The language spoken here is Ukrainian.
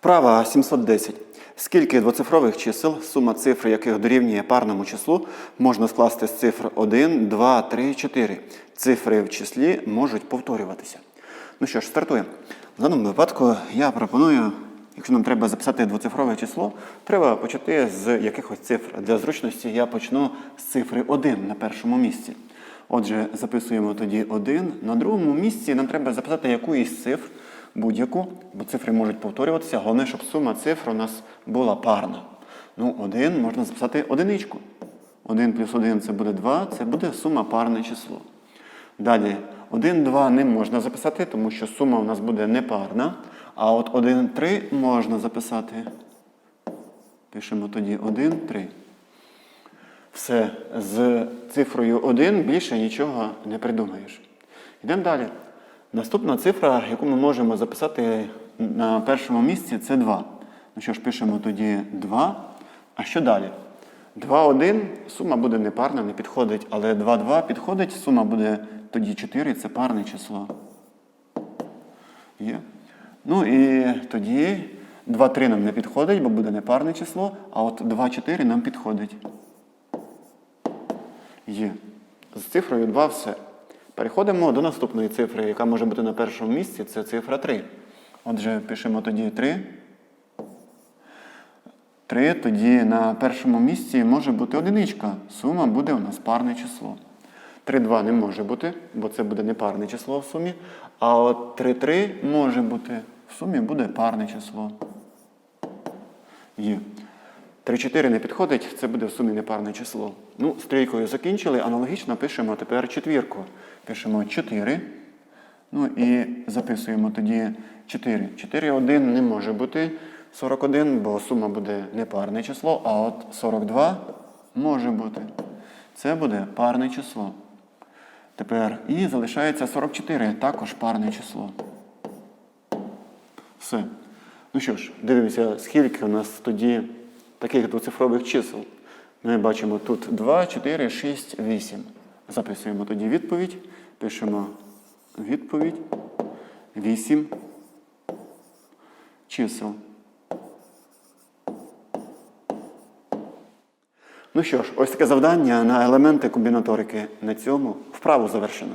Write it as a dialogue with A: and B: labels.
A: Вправа 710. Скільки двоцифрових чисел, сума цифр яких дорівнює парному числу, можна скласти з цифр 1, 2, 3, 4. Цифри в числі можуть повторюватися. Ну що ж, стартуємо. В даному випадку я пропоную, якщо нам треба записати двоцифрове число, треба почати з якихось цифр. Для зручності я почну з цифри 1 на першому місці. Отже, записуємо тоді 1. На другому місці нам треба записати якусь цифр, будь-яку, бо цифри можуть повторюватися. Головне, щоб сума цифр у нас була парна. Ну, 1 можна записати одиничку. 1 плюс 1 це буде 2, це буде сума парне число. Далі 1, 2 не можна записати, тому що сума у нас буде непарна. А от 1, 3 можна записати. Пишемо тоді 1, 3. Все, з цифрою 1 більше нічого не придумаєш. Йдемо далі. Наступна цифра, яку ми можемо записати на першому місці, це 2. Ну що ж, пишемо тоді 2. А що далі? 2, 1, сума буде непарна, не підходить, але 2, 2 підходить, сума буде тоді 4, це парне число. Є. Ну і тоді 2, 3 нам не підходить, бо буде непарне число, а от 2, 4 нам підходить. Є. З цифрою 2 все. Переходимо до наступної цифри, яка може бути на першому місці, це цифра 3. Отже, пишемо тоді 3. 3, тоді на першому місці може бути одиничка. Сума буде у нас парне число. 3, 2 не може бути, бо це буде не парне число в сумі. А от 3, 3 може бути. В сумі буде парне число. Є. 3-4 не підходить, це буде в сумі непарне число. Ну, з трійкою закінчили, аналогічно пишемо тепер четвірку. Пишемо 4. Ну і записуємо тоді 4. 4, 1 не може бути 41, бо сума буде непарне число, а от 42 може бути. Це буде парне число. Тепер і залишається 44, також парне число. Все. Ну що ж, дивимося, скільки у нас тоді таких двоцифрових чисел. Ми бачимо тут 2, 4, 6, 8. Записуємо тоді відповідь. Пишемо відповідь 8 чисел. Ну що ж, ось таке завдання на елементи комбінаторики. На цьому вправу завершено.